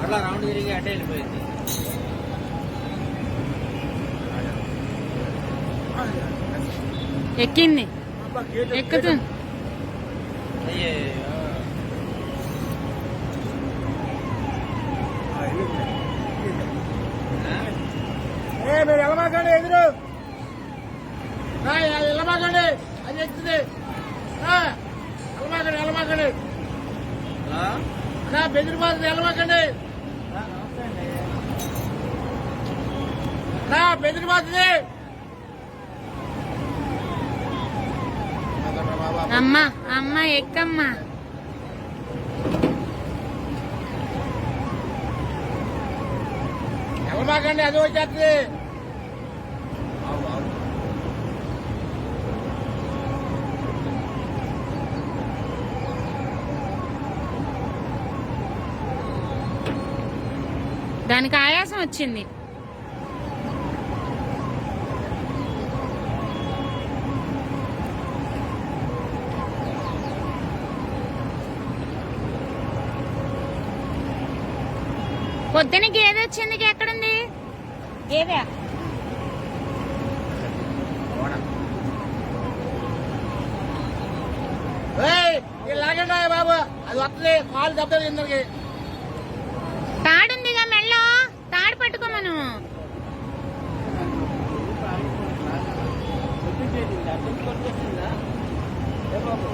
మళ్ళా రౌండ్ తిరిగి అటే వెళ్ళిపోయింది. ఎక్కింది. ఎక్కుతుంది అయ్యే ఏ మీరు వెళ్ళమాకండి ఎదురు. ఆ, వెళ్ళమాకండి అది ఎక్కుతుంది వెళ్ళమాకండి నా బెదిరిపోతుంది వెళ్ళమాకండి నా బెదిరిపోతుంది అమ్మ అమ్మ ఎక్కమ్మా? వెళ్ళమాకండి అది వచ్చేస్తుంది దానికి ఆయాసం వచ్చింది. పొద్దున గేదె వచ్చింది ఎక్కడుంది? గేదె. లాగండి బాబు? అది వస్తుంది. కాలు దెబ్బలు ఇందరికి తాడుందిగా మెళ్ళో తాడు పట్టుకో మనం. ఏ బాబు?